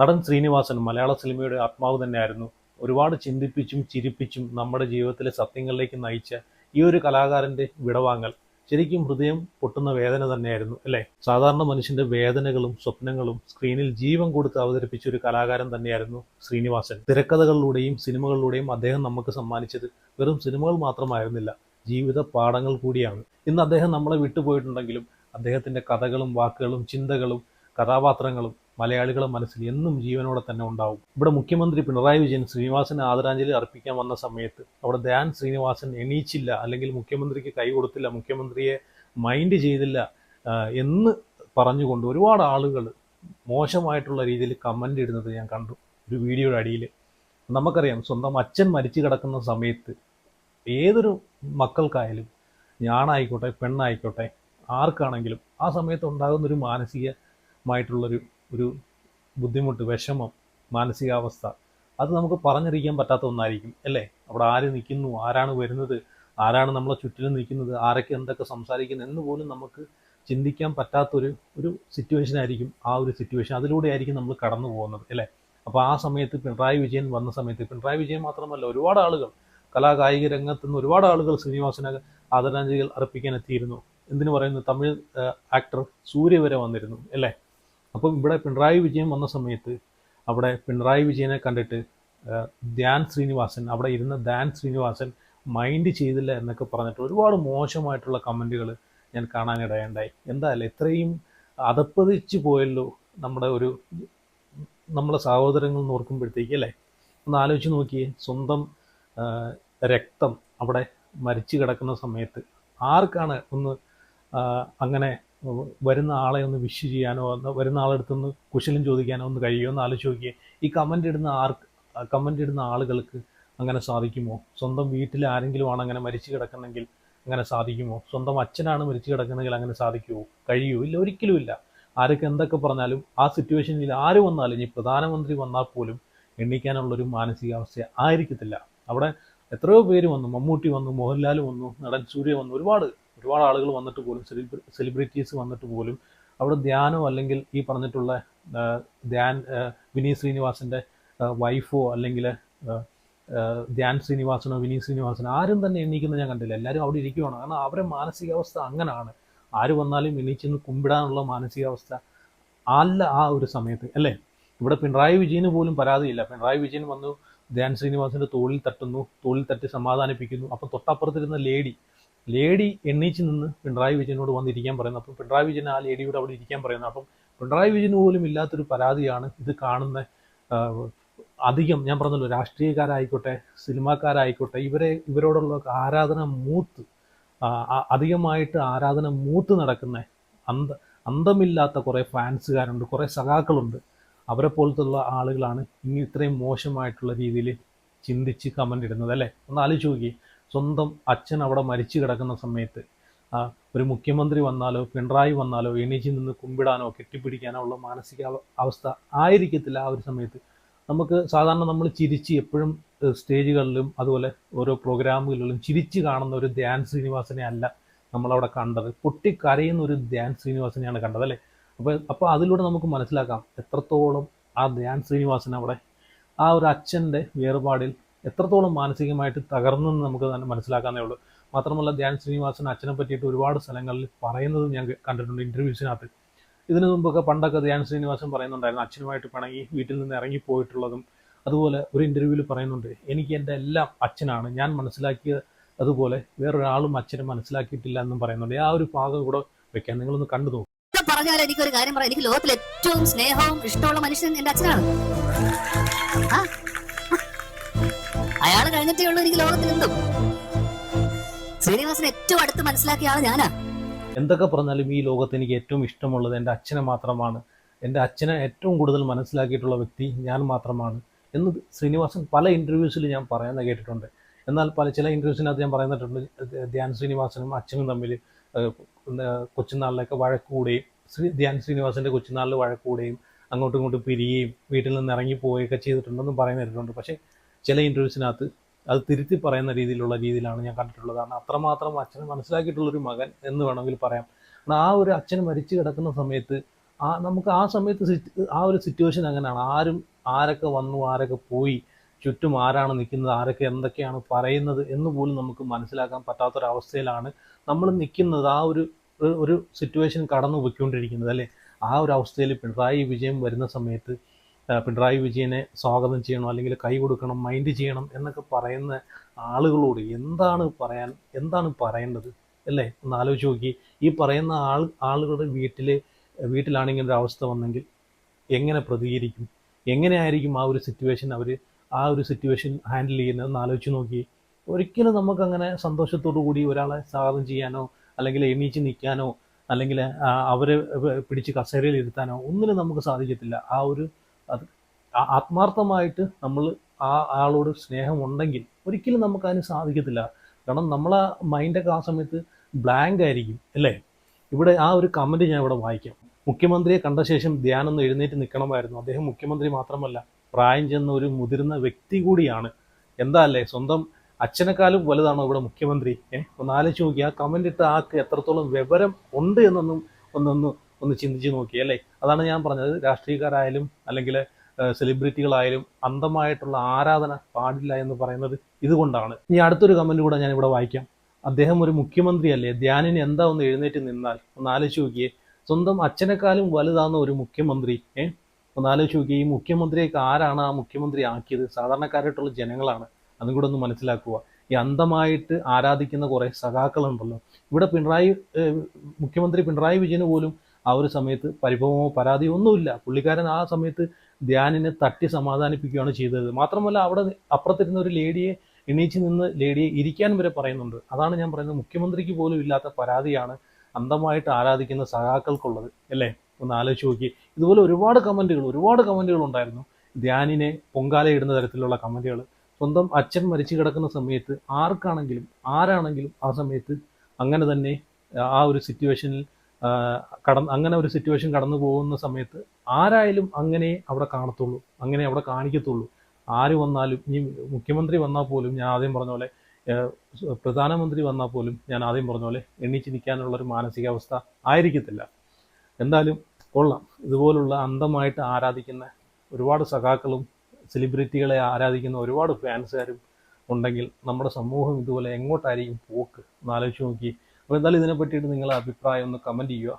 നടൻ ശ്രീനിവാസൻ മലയാള സിനിമയുടെ ആത്മാവ് തന്നെയായിരുന്നു. ഒരുപാട് ചിന്തിപ്പിച്ചും ചിരിപ്പിച്ചും നമ്മുടെ ജീവിതത്തിലെ സത്യങ്ങളിലേക്ക് നയിച്ച ഈ ഒരു കലാകാരന്റെ വിടവാങ്ങൽ ശരിക്കും ഹൃദയം പൊട്ടുന്ന വേദന തന്നെയായിരുന്നു അല്ലേ? സാധാരണ മനുഷ്യന്റെ വേദനകളും സ്വപ്നങ്ങളും സ്ക്രീനിൽ ജീവൻ കൊടുത്ത് അവതരിപ്പിച്ച ഒരു കലാകാരൻ തന്നെയായിരുന്നു ശ്രീനിവാസൻ. തിരക്കഥകളിലൂടെയും സിനിമകളിലൂടെയും അദ്ദേഹം നമുക്ക് സമ്മാനിച്ചത് വെറും സിനിമകൾ മാത്രമായിരുന്നില്ല ജീവിത പാഠങ്ങൾ കൂടിയാണ്. ഇന്ന് അദ്ദേഹം നമ്മളെ വിട്ടുപോയിട്ടുണ്ടെങ്കിലും അദ്ദേഹത്തിന്റെ കഥകളും വാക്കുകളും ചിന്തകളും കഥാപാത്രങ്ങളും മലയാളികളുടെ മനസ്സിൽ എന്നും ജീവനോടെ തന്നെ ഉണ്ടാവും. ഇവിടെ മുഖ്യമന്ത്രി പിണറായി വിജയൻ ശ്രീനിവാസന് ആദരാഞ്ജലി അർപ്പിക്കാൻ വന്ന സമയത്ത് അവിടെ ധ്യാൻ ശ്രീനിവാസൻ എണീച്ചില്ല അല്ലെങ്കിൽ മുഖ്യമന്ത്രിക്ക് കൈ കൊടുത്തില്ല മുഖ്യമന്ത്രിയെ മൈൻഡ് ചെയ്തില്ല എന്ന് പറഞ്ഞുകൊണ്ട് ഒരുപാട് ആളുകൾ മോശമായിട്ടുള്ള രീതിയിൽ കമന്റ് ഇടുന്നത് ഞാൻ കണ്ടു ഒരു വീഡിയോയുടെ അടിയിൽ. നമുക്കറിയാം സ്വന്തം അച്ഛൻ മരിച്ചു കിടക്കുന്ന സമയത്ത് ഏതൊരു മക്കൾക്കായാലും ഞാനായിക്കോട്ടെ പെണ്ണായിക്കോട്ടെ ആർക്കാണെങ്കിലും ആ സമയത്ത് ഉണ്ടാകുന്ന ഒരു മാനസികമായിട്ടുള്ളൊരു ഒരു ബുദ്ധിമുട്ട് വിഷമം മാനസികാവസ്ഥ അത് നമുക്ക് പറഞ്ഞറിയിക്കാൻ പറ്റാത്ത ഒന്നായിരിക്കും അല്ലേ? അവിടെ ആര് നിൽക്കുന്നു ആരാണ് വരുന്നത് ആരാണ് നമ്മളെ ചുറ്റിലും നിൽക്കുന്നത് ആരൊക്കെ എന്തൊക്കെ സംസാരിക്കുന്നു എന്ന് പോലും നമുക്ക് ചിന്തിക്കാൻ പറ്റാത്തൊരു ഒരു സിറ്റുവേഷൻ ആയിരിക്കും ആ ഒരു സിറ്റുവേഷൻ അതിലൂടെ ആയിരിക്കും നമ്മൾ കടന്നു പോകുന്നത് അല്ലേ? അപ്പോൾ ആ സമയത്ത് പിണറായി വിജയൻ വന്ന സമയത്ത് പിണറായി വിജയൻ മാത്രമല്ല ഒരുപാട് ആളുകൾ കലാകായിക രംഗത്ത് നിന്ന് ഒരുപാട് ആളുകൾ ശ്രീനിവാസന് ആദരാഞ്ജലികൾ അർപ്പിക്കാൻ എത്തിയിരുന്നു. എന്തിനു പറയുന്നു? തമിഴ് ആക്ടർ സൂര്യ വരെ വന്നിരുന്നു അല്ലേ? അപ്പം ഇവിടെ പിണറായി വിജയൻ വന്ന സമയത്ത് അവിടെ പിണറായി വിജയനെ കണ്ടിട്ട് ധ്യാൻ ശ്രീനിവാസൻ അവിടെ ഇരുന്ന ധ്യാൻ ശ്രീനിവാസൻ മൈൻഡ് ചെയ്തില്ല എന്നൊക്കെ പറഞ്ഞിട്ട് ഒരുപാട് മോശമായിട്ടുള്ള കമന്റുകൾ ഞാൻ കാണാനിടയുണ്ടായി. എന്തായാലും ഇത്രയും അതപ്പതിച്ച് പോയല്ലോ നമ്മുടെ ഒരു നമ്മളെ സഹോദരങ്ങൾ നോർക്കുമ്പോഴത്തേക്ക് അല്ലേ? ഒന്ന് ആലോചിച്ച് നോക്കിയേ സ്വന്തം രക്തം അവിടെ മരിച്ചു കിടക്കുന്ന സമയത്ത് ആർക്കാണ് ഒന്ന് അങ്ങനെ വരുന്ന ആളെ ഒന്ന് വിഷ് ചെയ്യാനോ വരുന്ന ആളെടുത്തൊന്ന് കുശലം ചോദിക്കാനോ ഒന്ന് കഴിയുമോ എന്ന് ആലോചിച്ച് നോക്കിയേ ഈ കമന്റ് ഇടുന്ന ആർക്ക് കമന്റ് ഇടുന്ന ആളുകൾക്ക് അങ്ങനെ സാധിക്കുമോ? സ്വന്തം വീട്ടിൽ ആരെങ്കിലും ആണ് അങ്ങനെ മരിച്ചു കിടക്കുന്നെങ്കിൽ അങ്ങനെ സാധിക്കുമോ? സ്വന്തം അച്ഛനാണ് മരിച്ചു കിടക്കുന്നെങ്കിൽ അങ്ങനെ സാധിക്കുമോ? കഴിയുമോ? ഇല്ല ഒരിക്കലും ഇല്ല. ആരൊക്കെ എന്തൊക്കെ പറഞ്ഞാലും ആ സിറ്റുവേഷനിൽ ആര് വന്നാലും ഇനി പ്രധാനമന്ത്രി വന്നാൽ പോലും എണ്ണിക്കാനുള്ളൊരു മാനസികാവസ്ഥ ആയിരിക്കത്തില്ല. അവിടെ എത്രയോ പേര് വന്നു. മമ്മൂട്ടി വന്നു മോഹൻലാൽ വന്നു നടൻ സൂര്യ വന്നു ഒരുപാട് ഒരുപാട് ആളുകൾ വന്നിട്ട് പോലും സെലിബ്രിറ്റീസ് വന്നിട്ട് പോലും അവിടെ ധ്യാനോ അല്ലെങ്കിൽ ഈ പറഞ്ഞിട്ടുള്ള ധ്യാൻ വിനീത് ശ്രീനിവാസിന്റെ വൈഫോ അല്ലെങ്കിൽ ധ്യാൻ ശ്രീനിവാസനോ വിനീത് ശ്രീനിവാസനോ ആരും തന്നെ എണീക്കുന്നത് ഞാൻ കണ്ടില്ല. എല്ലാവരും അവിടെ ഇരിക്കുവാണ്. കാരണം അവരെ മാനസികാവസ്ഥ അങ്ങനെയാണ് ആര് വന്നാലും എണീച്ചെന്ന് കുമ്പിടാനുള്ള മാനസികാവസ്ഥ അല്ല ആ ഒരു സമയത്ത് അല്ലേ? ഇവിടെ പിണറായി വിജയന് പോലും പരാതിയില്ല. പിണറായി വിജയൻ വന്നു ധ്യാൻ ശ്രീനിവാസന്റെ തോളിൽ തട്ടുന്നു തോളിൽ തട്ടി സമാധാനിപ്പിക്കുന്നു. അപ്പം തൊട്ടപ്പുറത്തിരുന്ന ലേഡി ലേഡി എണ്ണീച്ച് നിന്ന് പിണറായി വിജയനോട് വന്നിരിക്കാൻ പറയുന്നത് അപ്പം പിണറായി വിജയൻ ആ ലേഡിയോട് അവിടെ ഇരിക്കാൻ പറയുന്നത് അപ്പം പിണറായി വിജയന് പോലും ഇല്ലാത്തൊരു പരാതിയാണ് ഇത് കാണുന്ന അധികം ഞാൻ പറഞ്ഞല്ലോ രാഷ്ട്രീയക്കാരായിക്കോട്ടെ സിനിമാക്കാരായിക്കോട്ടെ ഇവരെ ഇവരോടുള്ള ആരാധന മൂത്ത് അധികമായിട്ട് ആരാധന മൂത്ത് നടക്കുന്ന അന്ത അന്തമില്ലാത്ത കുറേ ഫാൻസുകാരുണ്ട് കുറേ സഖാക്കളുണ്ട്. അവരെ പോലത്തുള്ള ആളുകളാണ് ഇനി ഇത്രയും മോശമായിട്ടുള്ള രീതിയിൽ ചിന്തിച്ച് കമന്റ് ഇടുന്നത് അല്ലേ? ഒന്ന് ആലോചിച്ച് നോക്കി സ്വന്തം അച്ഛൻ അവിടെ മരിച്ചു കിടക്കുന്ന സമയത്ത് ഒരു മുഖ്യമന്ത്രി വന്നാലോ പിണറായി വന്നാലോ എണീച്ചു നിന്ന് കുമ്പിടാനോ കെട്ടിപ്പിടിക്കാനോ ഉള്ള മാനസിക അവ- അവസ്ഥ ആയിരിക്കത്തില്ല ആ ഒരു സമയത്ത്. നമുക്ക് സാധാരണ നമ്മൾ ചിരിച്ച് എപ്പോഴും സ്റ്റേജുകളിലും അതുപോലെ ഓരോ പ്രോഗ്രാമുകളിലും ചിരിച്ച് കാണുന്ന ഒരു ധ്യാൻ ശ്രീനിവാസനെ അല്ല നമ്മളവിടെ കണ്ടത്. പൊട്ടിക്കരയുന്ന ഒരു ധ്യാൻ ശ്രീനിവാസനെയാണ് കണ്ടത് അല്ലേ? അപ്പോൾ അപ്പോൾ അതിലൂടെ നമുക്ക് മനസ്സിലാക്കാം എത്രത്തോളം ആ ധ്യാൻ ശ്രീനിവാസൻ അവിടെ ആ ഒരു അച്ഛന്റെ വേർപാടിൽ എത്രത്തോളം മാനസികമായിട്ട് തകർന്നെന്ന് നമുക്ക് തന്നെ മനസ്സിലാക്കാനേ ഉള്ളൂ. മാത്രമല്ല ധ്യാൻ ശ്രീനിവാസൻ അച്ഛനെ പറ്റിയിട്ട് ഒരുപാട് സ്ഥലങ്ങളിൽ പറയുന്നത് ഞാൻ കണ്ടിട്ടുണ്ട് ഇന്റർവ്യൂസിനകത്ത് ഇതിനു മുമ്പൊക്കെ പണ്ടൊക്കെ ധ്യാൻ ശ്രീനിവാസൻ പറയുന്നുണ്ടായിരുന്നു അച്ഛനുമായിട്ട് പിണങ്ങി വീട്ടിൽ നിന്ന് ഇറങ്ങി പോയിട്ടുള്ളതും. അതുപോലെ ഒരു ഇന്റർവ്യൂവിൽ പറയുന്നുണ്ട് എനിക്ക് എന്റെ എല്ലാം അച്ഛനാണ്. ഞാൻ മനസ്സിലാക്കിയ അതുപോലെ വേറൊരാളും അച്ഛനെ മനസ്സിലാക്കിയിട്ടില്ല എന്നും പറയുന്നുണ്ട്. ആ ഒരു ഭാഗം കൂടെ വെക്കാൻ നിങ്ങളൊന്ന് കണ്ടു നോക്കും. പറഞ്ഞാൽ എനിക്ക് ഒരു കാര്യം പറയാം. എനിക്ക് ലോകത്തിൽ ഏറ്റവും സ്നേഹവും ഇഷ്ടമുള്ള മനുഷ്യൻ എന്റെ അച്ഛനാണ്. അയാൾ കഴിഞ്ഞിട്ടേ ഉള്ളൂ എനിക്ക് ലോകത്തിൽ എന്തും. ശ്രീനിവാസൻ ഏറ്റവും അടുത്ത് മനസ്സിലാക്കിയ ആൾ ഞാനാ. എന്തൊക്കെ പറഞ്ഞാലും ഈ ലോകത്ത് എനിക്ക് ഏറ്റവും ഇഷ്ടമുള്ളത് എന്റെ അച്ഛനെ മാത്രമാണ്. എന്റെ അച്ഛനെ ഏറ്റവും കൂടുതൽ മനസ്സിലാക്കിയിട്ടുള്ള വ്യക്തി ഞാൻ മാത്രമാണ്. എന്ന് ശ്രീനിവാസൻ പല ഇന്റർവ്യൂസിൽ ഞാൻ പറയുന്നത് കേട്ടിട്ടുണ്ട്. എന്നാൽ പല ചില ഇന്റർവ്യൂസിനകത്ത് ഞാൻ പറയുന്നിട്ടുണ്ട്. ധ്യാൻ ശ്രീനിവാസനും അച്ഛനും തമ്മിൽ കൊച്ചുനാളിലൊക്കെ വഴക്കൂടുകയും ശ്രീ ധ്യാൻ ശ്രീനിവാസന്റെ കൊച്ചുനാളിൽ വഴക്കൂടുകയും അങ്ങോട്ടും ഇങ്ങോട്ടും പിരിയുകയും വീട്ടിൽ നിന്ന് ഇറങ്ങി പോവുകയൊക്കെ ചെയ്തിട്ടുണ്ടെന്നും പറയുന്നിട്ടുണ്ട് പക്ഷേ ചില ഇന്റർവ്യൂസിനകത്ത് അത് തിരുത്തി പറയുന്ന രീതിയിലുള്ള രീതിയിലാണ് ഞാൻ കണ്ടിട്ടുള്ളത്. കാരണം അത്രമാത്രം അച്ഛനെ മനസ്സിലാക്കിയിട്ടുള്ളൊരു മകൻ എന്ന് വേണമെങ്കിൽ പറയാം. കാരണം ആ ഒരു അച്ഛൻ മരിച്ചു കിടക്കുന്ന സമയത്ത് ആ നമുക്ക് ആ സമയത്ത് ആ ഒരു സിറ്റുവേഷൻ അങ്ങനെയാണ്. ആരും ആരൊക്കെ വന്നു ആരൊക്കെ പോയി ചുറ്റും ആരാണ് നിൽക്കുന്നത് ആരൊക്കെ എന്തൊക്കെയാണ് പറയുന്നത് എന്ന് പോലും നമുക്ക് മനസ്സിലാക്കാൻ പറ്റാത്തൊരവസ്ഥയിലാണ് നമ്മൾ നിൽക്കുന്നത്. ആ ഒരു ഒരു- സിറ്റുവേഷൻ കടന്നു പോയിക്കൊണ്ടിരിക്കുന്നത് അല്ലേ? ആ ഒരു അവസ്ഥയിൽ പിണറായി വിജയം വരുന്ന സമയത്ത് പിണറായി വിജയനെ സ്വാഗതം ചെയ്യണം അല്ലെങ്കിൽ കൈ കൊടുക്കണം മൈൻഡ് ചെയ്യണം എന്നൊക്കെ പറയുന്ന ആളുകളോട് എന്താണ് പറയാൻ എന്താണ് പറയേണ്ടത്? അല്ലേ? ഒന്ന് ആലോചിച്ച് നോക്കി. ഈ പറയുന്ന ആൾ ആളുകളുടെ വീട്ടിൽ വീട്ടിലാണെങ്കിൽ ഒരു അവസ്ഥ വന്നെങ്കിൽ എങ്ങനെ പ്രതികരിക്കും? എങ്ങനെയായിരിക്കും ആ ഒരു സിറ്റുവേഷൻ അവർ ആ ഒരു സിറ്റുവേഷൻ ഹാൻഡിൽ ചെയ്യുന്നതെന്ന് ആലോചിച്ച് നോക്കി. ഒരിക്കലും നമുക്കങ്ങനെ സന്തോഷത്തോടു കൂടി ഒരാളെ സ്വാഗതം ചെയ്യാനോ അല്ലെങ്കിൽ എണീച്ച് നിൽക്കാനോ അല്ലെങ്കിൽ അവരെ പിടിച്ച് കസേരയിൽ ഇരുത്താനോ ഒന്നിനും നമുക്ക് സാധിക്കത്തില്ല. ആ ഒരു അത് ആത്മാർത്ഥമായിട്ട് നമ്മൾ ആ ആളോട് സ്നേഹമുണ്ടെങ്കിൽ ഒരിക്കലും നമുക്ക് അതിന് സാധിക്കത്തില്ല. കാരണം നമ്മളെ മൈൻഡൊക്കെ ആ സമയത്ത് ബ്ലാങ്ക് ആയിരിക്കും അല്ലേ? ഇവിടെ ആ ഒരു കമന്റ് ഞാൻ ഇവിടെ വായിക്കാം. മുഖ്യമന്ത്രിയെ കണ്ട ശേഷം ധ്യാനം ഒന്ന് എഴുന്നേറ്റ് നിൽക്കണമായിരുന്നു. അദ്ദേഹം മുഖ്യമന്ത്രി മാത്രമല്ല പ്രായം ചെന്ന ഒരു മുതിർന്ന വ്യക്തി കൂടിയാണ്. എന്താ അല്ലേ? സ്വന്തം അച്ഛനെക്കാളും വലുതാണോ ഇവിടെ മുഖ്യമന്ത്രി? ഏഹ് ഒന്ന് ആലോചിച്ച് നോക്കി ആ കമന്റ് ഇട്ട ആൾക്ക് എത്രത്തോളം വിവരം ഉണ്ട് എന്നൊന്നും ഒന്നൊന്ന് ഒന്ന് ചിന്തിച്ച് നോക്കി അല്ലേ? അതാണ് ഞാൻ പറഞ്ഞത്. രാഷ്ട്രീയക്കാരായാലും അല്ലെങ്കിൽ സെലിബ്രിറ്റികളായാലും അന്ധമായിട്ടുള്ള ആരാധന പാടില്ല എന്ന് പറയുന്നത് ഇതുകൊണ്ടാണ്. ഇനി അടുത്തൊരു കമന്റ് കൂടെ ഞാൻ ഇവിടെ വായിക്കാം. അദ്ദേഹം ഒരു മുഖ്യമന്ത്രിയല്ലേ? ധ്യാനിന് എന്താ ഒന്ന് എഴുന്നേറ്റ് നിന്നാൽ? ഒന്ന് ആലോചിച്ച് നോക്കിയേ. സ്വന്തം അച്ഛനെക്കാളും വലുതാന്ന ഒരു മുഖ്യമന്ത്രി ഏഹ് ഒന്ന് ആലോചിച്ച് നോക്കിയേ. ഈ മുഖ്യമന്ത്രിയൊക്കെ ആരാണ് ആ മുഖ്യമന്ത്രി ആക്കിയത്? സാധാരണക്കാരായിട്ടുള്ള ജനങ്ങളാണ്. അതും കൂടെ ഒന്ന് മനസ്സിലാക്കുക. ഈ അന്ധമായിട്ട് ആരാധിക്കുന്ന കുറേ സഖാക്കളുണ്ടല്ലോ. ഇവിടെ പിണറായി മുഖ്യമന്ത്രി പിണറായി വിജയന് പോലും ആ ഒരു സമയത്ത് പരിഭവമോ പരാതിയോ ഒന്നുമില്ല. പുള്ളിക്കാരൻ ആ സമയത്ത് ധ്യാനിനെ തട്ടി സമാധാനിപ്പിക്കുകയാണ് ചെയ്തത്. മാത്രമല്ല അവിടെ അപ്പുറത്തിരുന്ന ഒരു ലേഡിയെ എണീച്ച് നിന്ന് ലേഡിയെ ഇരിക്കാൻ വരെ പറയുന്നുണ്ട്. അതാണ് ഞാൻ പറയുന്നത്. മുഖ്യമന്ത്രിക്ക് പോലും ഇല്ലാത്ത പരാതിയാണ് അന്തമായിട്ട് ആരാധിക്കുന്ന സഖാക്കൾക്കുള്ളത്. അല്ലേ? ഒന്ന് ആലോചിച്ച് നോക്കി. ഇതുപോലെ ഒരുപാട് കമന്റുകൾ ഒരുപാട് കമന്റുകൾ ഉണ്ടായിരുന്നു. ധ്യാനിനെ പൊങ്കാലയിടുന്ന തരത്തിലുള്ള കമന്റുകൾ സ്വന്തം അച്ഛൻ മരിച്ചു കിടക്കുന്ന സമയത്ത് ആർക്കാണെങ്കിലും ആരാണെങ്കിലും ആ സമയത്ത് അങ്ങനെ തന്നെ ആ ഒരു സിറ്റുവേഷനിൽ കടന്ന് അങ്ങനെ ഒരു സിറ്റുവേഷൻ കടന്നു പോകുന്ന സമയത്ത് ആരായാലും അങ്ങനെ അവിടെ കാണത്തുള്ളൂ. അങ്ങനെ അവിടെ കാണിക്കത്തുള്ളൂ. ആര് വന്നാലും ഇനി മുഖ്യമന്ത്രി വന്നാൽ പോലും ഞാൻ ആദ്യം പറഞ്ഞ പോലെ പ്രധാനമന്ത്രി വന്നാൽ പോലും ഞാൻ ആദ്യം പറഞ്ഞ പോലെ എണ്ണിച്ച് നിൽക്കാനുള്ള ഒരു മാനസികാവസ്ഥ ആയിരിക്കത്തില്ല. എന്തായാലും കൊള്ളാം. ഇതുപോലുള്ള അന്ധമായിട്ട് ആരാധിക്കുന്ന ഒരുപാട് സഖാക്കളും സെലിബ്രിറ്റികളെ ആരാധിക്കുന്ന ഒരുപാട് ഫാൻസുകാരും ഉണ്ടെങ്കിൽ നമ്മുടെ സമൂഹം ഇതുപോലെ എങ്ങോട്ടായിരിക്കും പോക്ക്? എന്നാലോചിച്ച് നോക്കി. അപ്പോൾ എന്തായാലും ഇതിനെ പറ്റിയിട്ട് നിങ്ങളുടെ അഭിപ്രായം ഒന്ന് കമന്റ് ചെയ്യുക.